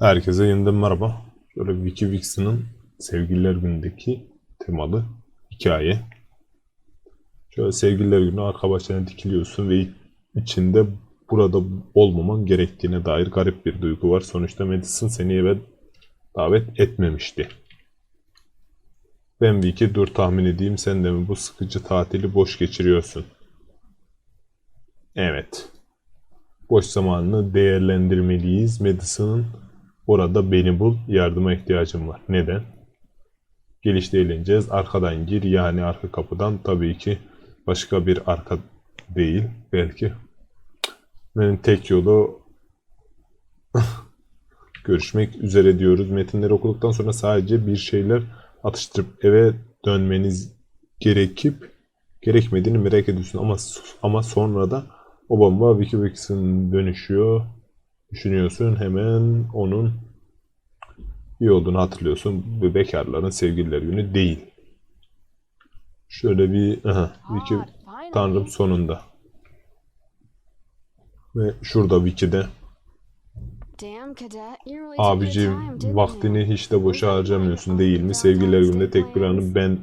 Herkese yeniden merhaba. Şöyle Wikiwixi'nin Sevgililer Günü'ndeki temalı hikaye. Şöyle Sevgililer Günü arka bahçene dikiliyorsun ve içinde burada olmaman gerektiğine dair garip bir duygu var. Sonuçta Madison seni eve davet etmemişti. Ben Vicky dur tahmin edeyim sen de mi bu sıkıcı tatili boş geçiriyorsun? Evet. Boş zamanını değerlendirmeliyiz. Madison'ın orada beni bul, yardıma ihtiyacım var. Neden? Gelişte eğleneceğiz. Arkadan gir yani arka kapıdan tabii ki başka bir arka değil belki. Benim tek yolu görüşmek üzere diyoruz. Metinleri okuduktan sonra sadece bir şeyler atıştırıp eve dönmeniz gerekip gerekmediğini merak ediyorsun ama ama sonra da o bomba Wikiwixi'nin dönüşüyor. Düşünüyorsun hemen onun iyi olduğunu hatırlıyorsun. Bu bekarların sevgililer günü değil. Şöyle bir aha, Wiki tanrım sonunda. Ve şurada Wiki'de Abicim vaktini hiç de boşa harcamıyorsun değil mi? Sevgililer gününde tek planı ben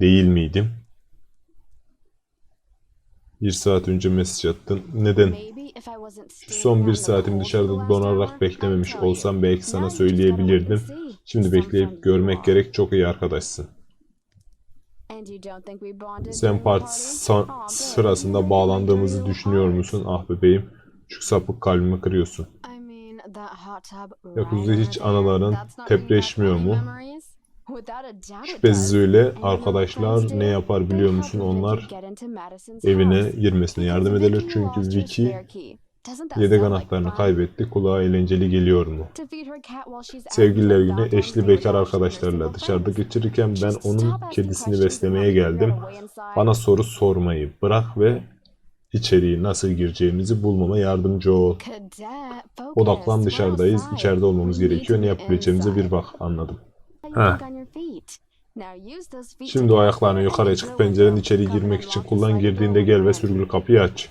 değil miydim? Bir saat önce mesaj attın. Neden? Şu son bir saatim dışarıda donarak beklememiş olsam belki sana söyleyebilirdim. Şimdi bekleyip görmek gerek. Çok iyi arkadaşsın. Sen parti sırasında bağlandığımızı düşünüyor musun? Ah bebeğim. Şu sapık kalbimi kırıyorsun. Jacuzzi hiç anıların tepreşmiyor mu? Şüphesiz öyle. Arkadaşlar ne yapar biliyor musun? Onlar evine girmesine yardım ederler. Çünkü Vicky yedek anahtarını kaybetti. Kulağa eğlenceli geliyor mu? Sevgililer günü eşli bekar arkadaşlarla dışarıda geçirirken ben onun kedisini beslemeye geldim. Bana soru sormayı bırak ve içeriği nasıl gireceğimizi bulmama yardımcı ol. Odaklan dışarıdayız. İçeride olmamız gerekiyor. Ne yapabileceğimize bir bak. Anladım. Ha. Şimdi o ayaklarını yukarıya çıkıp pencerenin içeri girmek için kullan. Girdiğinde gel ve sürgülü kapıyı aç.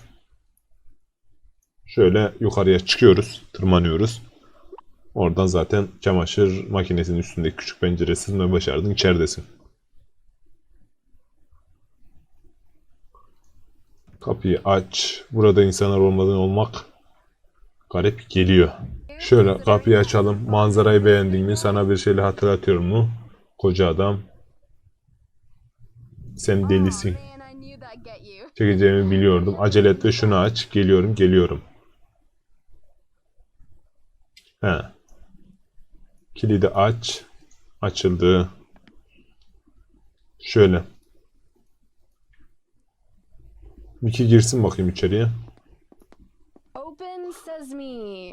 Şöyle yukarıya çıkıyoruz. Tırmanıyoruz. Oradan zaten çamaşır makinesinin üstündeki küçük penceresiz ne başardın? İçeridesin. Kapıyı aç. Burada insanlar olmadan olmak garip geliyor. Şöyle kapıyı açalım. Manzarayı beğendin mi? Sana bir şeyle hatırlatıyor mu? Koca adam. Sen delisin. Çekeceğimi biliyordum. Acele et ve şunu aç. Geliyorum, geliyorum. He. Kilidi aç. Açıldı. Şöyle. Vicky girsin bakayım içeriye.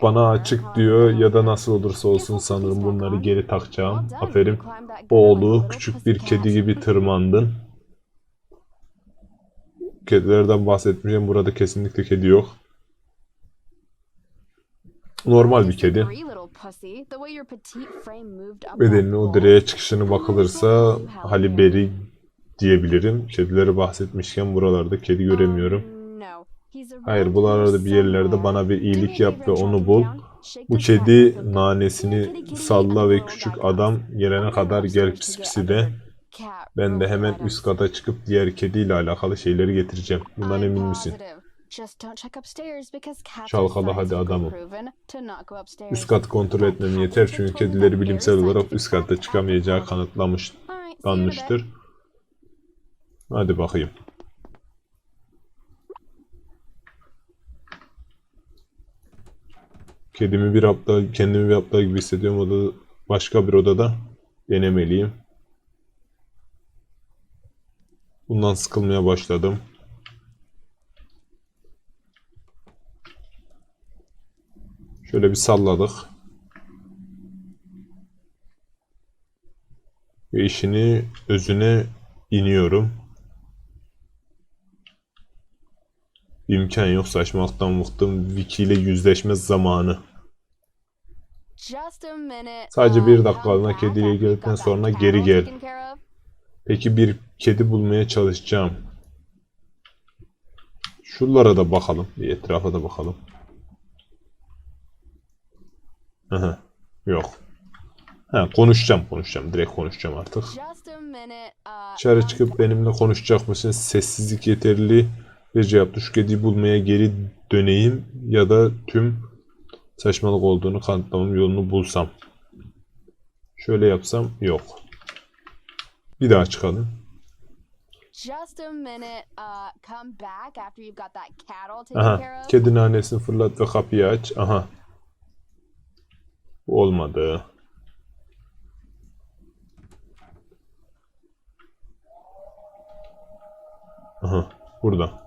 Bana açık diyor ya da nasıl olursa olsun sanırım bunları geri takacağım. Aferin. Oğlu küçük bir kedi gibi tırmandın. Kedilerden bahsetmişim. Burada kesinlikle kedi yok. Normal bir kedi. Bedeninin o direğe çıkışını bakılırsa Halle Berry diyebilirim. Kedileri bahsetmişken buralarda kedi göremiyorum. Hayır buralarda bir yerlerde bana bir iyilik yap ve onu bul. Bu kedi nanesini salla ve küçük adam gelene kadar gel pis pisi de. Ben de hemen üst kata çıkıp diğer kediyle alakalı şeyleri getireceğim. Bundan emin misin? Çalkala hadi adamım. Üst katı kontrol etmem yeter çünkü kedileri bilimsel olarak üst katta çıkamayacağı kanıtlamış, kanmıştır. Hadi bakayım. Kedimi bir aptal, kendimi bir aptal gibi hissediyorum. Oda, başka bir odada denemeliyim. Bundan sıkılmaya başladım. Şöyle bir salladık. Ve işini özüne iniyorum. İmkan yok saçmalıktan bıktım. Wiki ile yüzleşme zamanı. Sadece bir dakikalığına kediyle ilgiledikten sonra geri gel. Peki bir kedi bulmaya çalışacağım. Şuralara da bakalım. Bir etrafa da bakalım. Aha. Yok. Ha konuşacağım konuşacağım. Direkt konuşacağım artık. Minute. Uh, Dışarı çıkıp benimle konuşacak mısın? Sessizlik yeterli Şu kediyi bulmaya geri döneyim ya da tüm saçmalık olduğunu kanıtlamam yolunu bulsam. Şöyle yapsam yok. Bir daha çıkalım. Just a minute. Uh, come back after you've got that cattle taken care Aha. Kedi nanesini fırlat ve kapıyı aç. Aha. Bu olmadı. Aha. Burada.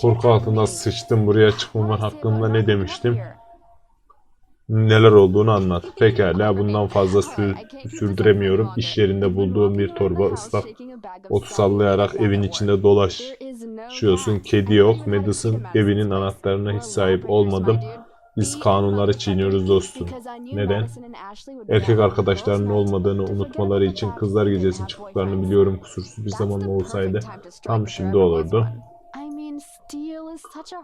Korku altında sıçtım buraya say hakkında ne demiştim? Neler olduğunu anlat. Pekala bundan fazla sür- sürdüremiyorum. İş yerinde bulduğum bir torba ıslak otu sallayarak evin içinde dolaşıyorsun. Kedi yok. Madison evinin anahtarına hiç sahip olmadım. Biz kanunları çiğniyoruz dostum. Neden? Erkek arkadaşlarının olmadığını unutmaları için kızlar gecesine çıktıklarını biliyorum. Kusursuz bir zaman olsaydı tam şimdi olurdu.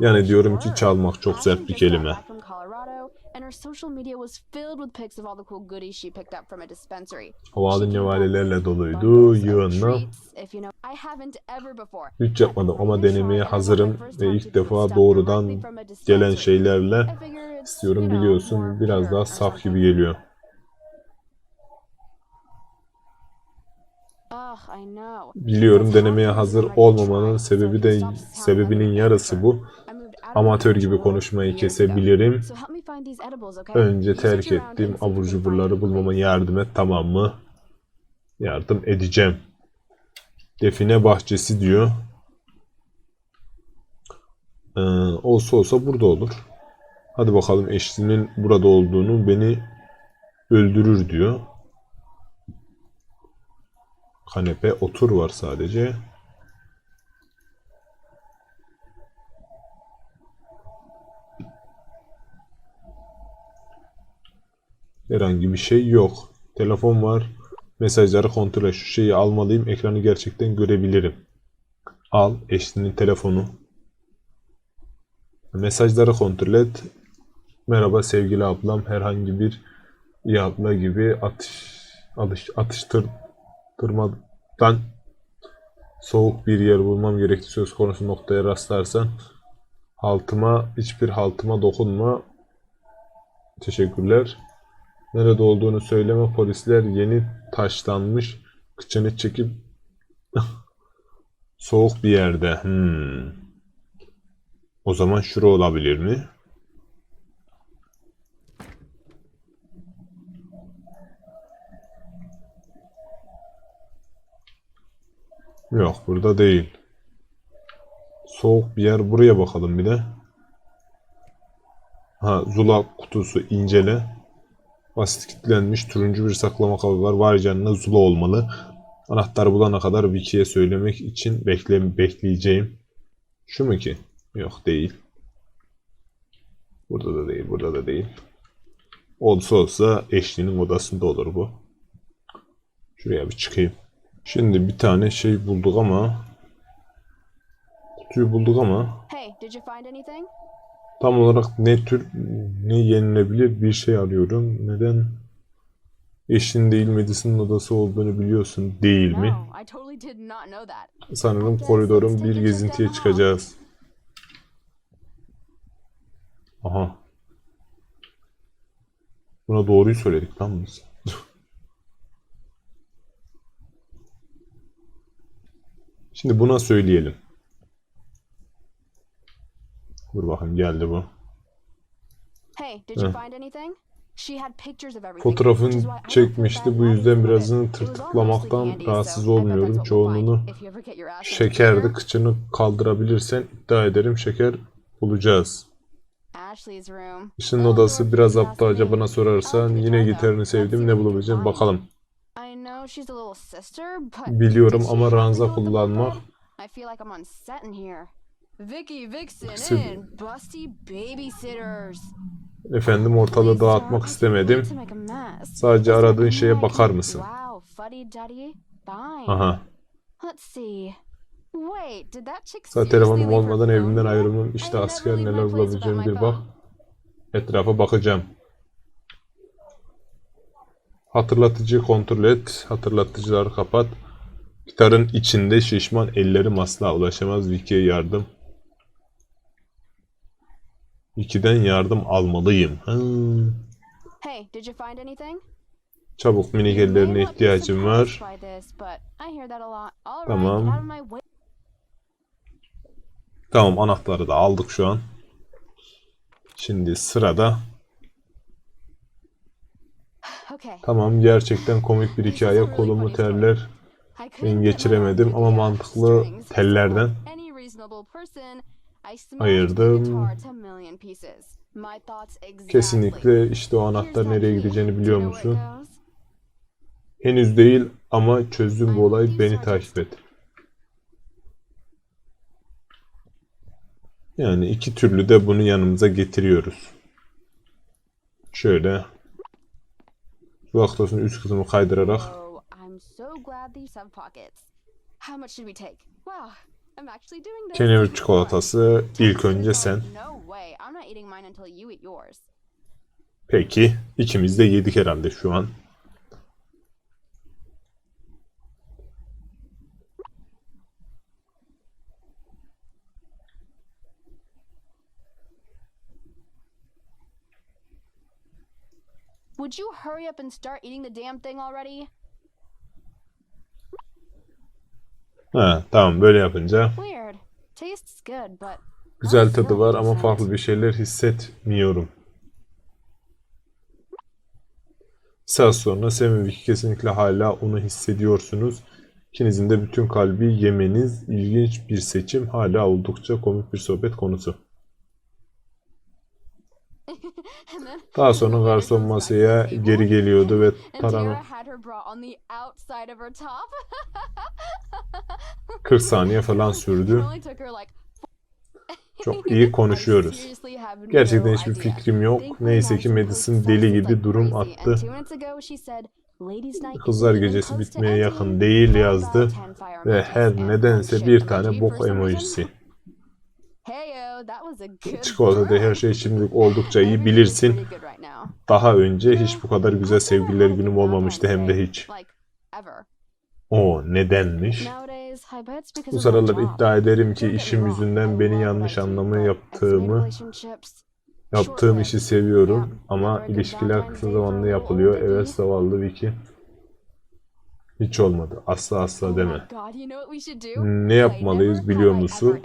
Yani diyorum ki çalmak çok sert bir kelime. Havalı nevalelerle doluydu. Yığınla. Hiç yapmadım ama denemeye hazırım ve ilk defa doğrudan gelen şeylerle istiyorum biliyorsun biraz daha saf gibi geliyor. Biliyorum denemeye hazır olmamanın sebebi de sebebinin yarısı bu. Amatör gibi konuşmayı kesebilirim. Önce terk ettiğim abur cuburları bulmama yardım et tamam mı? Yardım edeceğim. Define bahçesi diyor. Ee, olsa olsa burada olur. Hadi bakalım eşinin burada olduğunu beni öldürür diyor. Kanepe otur var sadece. Herhangi bir şey yok. Telefon var. Mesajları kontrol et. Şu şeyi almalıyım. Ekranı gerçekten görebilirim. Al eşinin telefonu. Mesajları kontrol et. Merhaba sevgili ablam. Herhangi bir iyi gibi atış, alış, atıştırmadan soğuk bir yer bulmam gerekti söz konusu noktaya rastlarsan haltıma hiçbir haltıma dokunma. Teşekkürler. Nerede olduğunu söyleme polisler yeni taşlanmış kıçını çekip soğuk bir yerde. Hmm. O zaman şura olabilir mi? Yok burada değil. Soğuk bir yer buraya bakalım bir de. Ha Zula kutusu incele. Basit kilitlenmiş turuncu bir saklama kabı var. Vay canına Zula olmalı. Anahtarı bulana kadar Wiki'ye söylemek için bekle bekleyeceğim. Şu mu ki? Yok değil. Burada da değil, burada da değil. Olsa olsa eşliğinin odasında olur bu. Şuraya bir çıkayım. Şimdi bir tane şey bulduk ama kutuyu bulduk ama Hey, did you find anything? Tam olarak ne tür ne yenilebilir bir şey arıyorum. Neden? Eşin değil Madison'ın odası olduğunu biliyorsun değil mi? Sanırım koridorun bir gezintiye çıkacağız. Aha. Buna doğruyu söyledik lan biz. Şimdi buna söyleyelim. Dur bakayım geldi bu. Hey, did you find anything? She had pictures of everything, which is Fotoğrafını çekmişti. Bu yüzden birazını tırtıklamaktan rahatsız olmuyorum. Çoğunluğunu here. Kıçını kaldırabilirsen iddia ederim şeker bulacağız. İşin Oh, odası biraz ask me. bana sorarsan I'll yine gitarını sevdim ne bulabileceğim bakalım. Biliyorum ama ranza kullanmak Vicky Vixen Kısı- in Busty Babysitters. efendim ortalığı dağıtmak istemedim. Sadece aradığın şeye bakar mısın? Aha. Let's see. Wait, did that chick Sana seriously telefonum olmadan evimden ayrılmam. İşte asker neler bulabileceğim bir bak. Etrafa bakacağım. Hatırlatıcı kontrol et. Hatırlatıcıları kapat. Gitarın içinde şişman ellerim asla ulaşamaz. Vicky'ye yardım. Vicky'den yardım almalıyım. Hmm. Hey, did you find anything? Çabuk minik ellerine ihtiyacım var. Tamam. Tamam. Tamam anahtarı da aldık şu an. Şimdi sırada. Tamam gerçekten komik bir hikaye. Kolumu terler. Ben geçiremedim ama mantıklı tellerden ayırdım. Kesinlikle işte o anahtar nereye gideceğini biliyor musun? Henüz değil ama çözdüm bu olayı. Beni takip et. Yani iki türlü de bunu yanımıza getiriyoruz. Şöyle. Kulaklıkların üst kısmını kaydırarak Oh. How much should we take? Wow, Kenevir çikolatası ilk önce sen. Peki ikimiz de yedik herhalde şu an. Would you hurry up and start eating the damn thing already? Ha, tamam böyle yapınca güzel tadı var ama farklı bir şeyler hissetmiyorum. Saat sonra Vicky kesinlikle hala onu hissediyorsunuz. İkinizin de bütün kalbi yemeniz ilginç bir seçim. Hala oldukça komik bir sohbet konusu. Daha sonra garson masaya geri geliyordu ve tarama her bra on the outside of her top. 40 saniye falan sürdü. Çok iyi konuşuyoruz. Gerçekten hiçbir fikrim yok. Neyse ki Madison deli gibi durum attı. and two minutes ago she said, "Ladies' night Kızlar gecesi bitmeye yakın değil yazdı about 10 fire ve her nedense bir tane bok some reason?" emojisi. Heyo, that was a good Çikolatada her şey şimdilik oldukça iyi bilirsin. Daha önce hiç bu kadar güzel sevgililer günüm olmamıştı hem de hiç. O nedenmiş? Bu sıralar iddia ederim ki işim yüzünden beni yanlış what I do, anlama but yaptığımı yaptığım işi seviyorum ama ilişkiler kısa zamanda yapılıyor. Evet zavallı Vicky. Hiç olmadı. Asla asla Oh deme. Do? Ne yapmalıyız biliyor musun?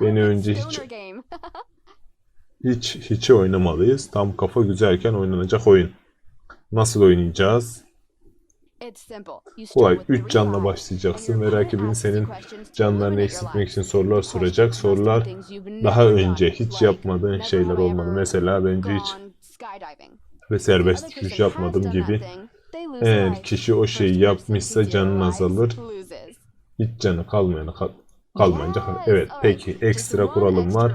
Beni önce hiç hiç hiçe oynamalıyız. Tam kafa güzelken oynanacak oyun. Nasıl oynayacağız? Kolay. with 3 three canla başlayacaksın ve rakibin senin canlarını eksiltmek için sorular soracak. Sorular daha önce hiç yapmadığın şeyler olmalı. Mesela bence hiç ve serbest düşüş yapmadım gibi. Eğer kişi o şeyi yapmışsa canın azalır. Hiç canı kalmayana kal kalmayınca. Evet peki ekstra kuralım var.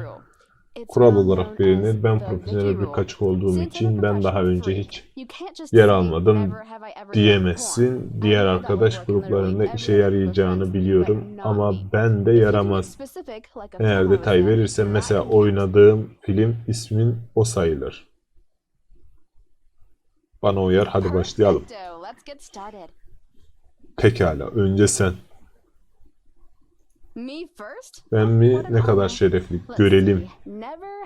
Kural olarak bilinir. Ben profesyonel bir kaçık olduğum için ben daha önce hiç yer almadım diyemezsin. Diğer arkadaş gruplarında işe yarayacağını biliyorum ama ben de yaramaz. Eğer detay that mesela oynadığım film ismin o sayılır. Bana uyar hadi başlayalım. Pekala önce sen. Ben mi ne kadar şerefli görelim.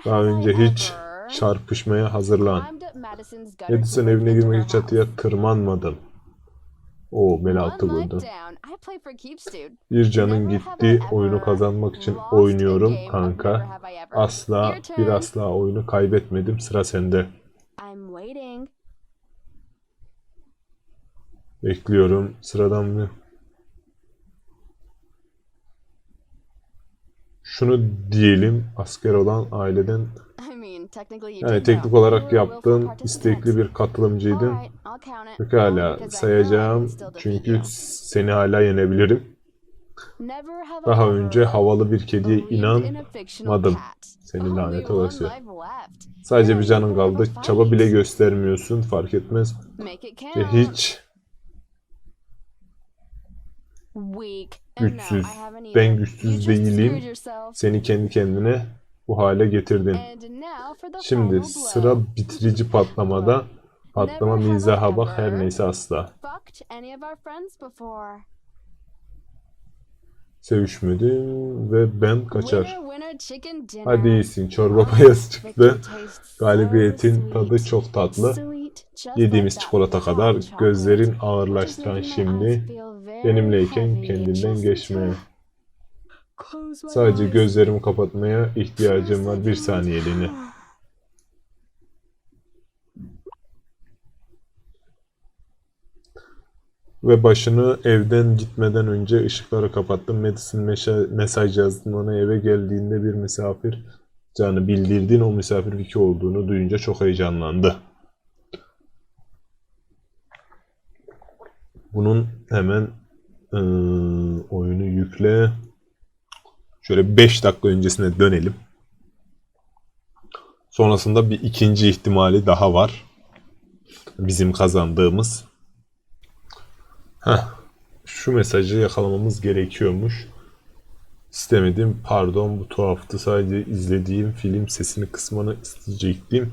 Daha önce hiç çarpışmaya hazırlan. break evine girmek için çatıya house. tırmanmadın. O keeps, dude. Bir canın gitti. Oyunu kazanmak için oynuyorum kanka. Asla bir asla oyunu kaybetmedim. Sıra sende. Bekliyorum. Sıradan mı? Şunu diyelim. Asker olan aileden yani teknik olarak participant. istekli bir katılımcıydın. Pekala sayacağım. Çünkü seni hala yenebilirim. Daha önce havalı bir kediye inanmadım. Seni lanet olası. Sadece bir canın kaldı. Çaba bile göstermiyorsun. Fark etmez. Ve hiç güçsüz. Ben güçsüz değilim. Seni kendi kendine bu hale getirdin. Şimdi sıra bitirici patlamada Patlama mizaha bak her neyse asla. Sevişmedim ve ben kaçar. Hadi iyisin çorba payası çıktı. Galibiyetin tadı çok tatlı. Yediğimiz çikolata kadar gözlerin ağırlaştıran şimdi benimleyken kendinden geçmeye. Sadece gözlerimi kapatmaya ihtiyacım var bir saniyeliğine. Ve başını evden gitmeden önce ışıkları kapattım. Madison mesaj yazdım ona eve geldiğinde bir misafir canı bildirdiğin o misafir Vicky olduğunu duyunca çok heyecanlandı. Bunun hemen ıı, oyunu yükle. Şöyle 5 dakika öncesine dönelim. Sonrasında bir ikinci ihtimali daha var. Bizim kazandığımız. Heh, şu mesajı yakalamamız gerekiyormuş. İstemedim. Pardon bu tuhaftı. Sadece izlediğim film sesini kısmanı isteyecektim.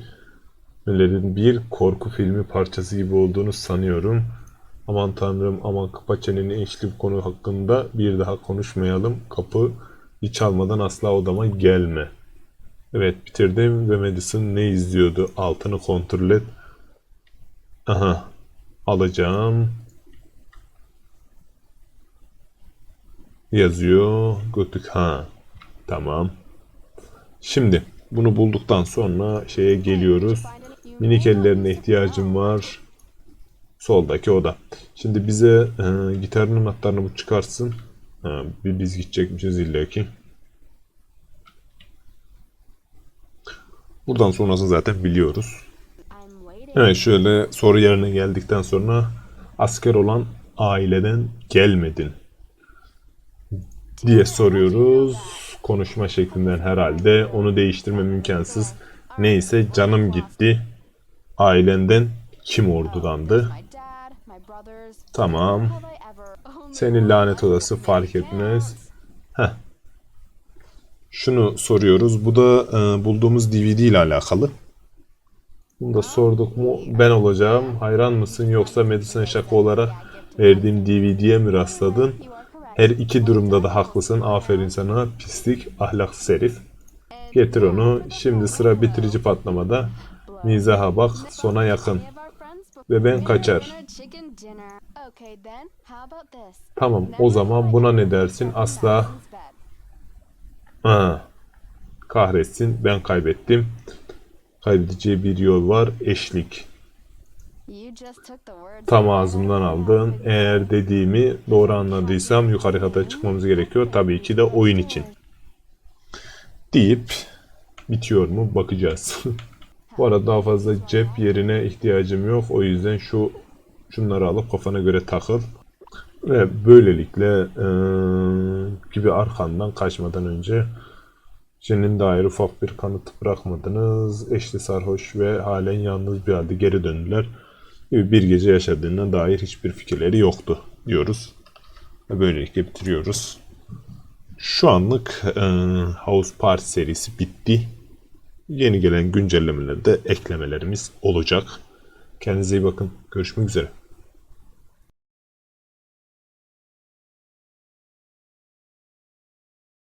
Nelerin bir korku filmi parçası gibi olduğunu sanıyorum. Aman tanrım aman kapa çeneni eşli bu konu hakkında bir daha konuşmayalım. Kapı hiç almadan asla odama gelme. Evet bitirdim ve Madison ne izliyordu? Altını kontrol et. Aha alacağım. Yazıyor. Götük ha. Tamam. Şimdi bunu bulduktan sonra şeye geliyoruz. Minik ellerine ihtiyacım var. Soldaki oda. Şimdi bize e, gitarın anahtarını bu çıkarsın. Ha, bir biz gidecekmişiz illa ki. Buradan sonrasını zaten biliyoruz. Evet şöyle soru yerine geldikten sonra asker olan aileden gelmedin diye soruyoruz. Konuşma şeklinden herhalde onu değiştirmem imkansız. Neyse canım gitti. Ailenden kim ordudandı? Tamam. Senin lanet olası fark etmez. Heh. Şunu soruyoruz. Bu da e, bulduğumuz DVD ile alakalı. Bunu da sorduk mu ben olacağım. Hayran mısın yoksa Madison şaka olarak verdiğim DVD'ye mi rastladın? Her iki durumda da haklısın. Aferin sana pislik ahlaksız herif. Getir onu. Şimdi sıra bitirici patlamada. Mizaha bak sona yakın. Ve ben kaçar. Tamam o zaman buna ne dersin? Asla. Ha. Kahretsin ben kaybettim. Kaybedeceği bir yol var. Eşlik. Tam ağzımdan aldın. Eğer dediğimi doğru anladıysam yukarı kata çıkmamız gerekiyor. Tabii ki de oyun için. Deyip bitiyor mu bakacağız. Bu arada daha fazla cep yerine ihtiyacım yok. O yüzden şu şunları alıp kafana göre takıl. Ve böylelikle eee, gibi arkandan kaçmadan önce senin dair ufak bir kanıt bırakmadınız. Eşli sarhoş ve halen yalnız bir halde geri döndüler. Bir gece yaşadığına dair hiçbir fikirleri yoktu diyoruz. Ve böylelikle bitiriyoruz. Şu anlık eee, House Party serisi bitti. Yeni gelen güncellemelerde eklemelerimiz olacak. Kendinize iyi bakın. Görüşmek üzere.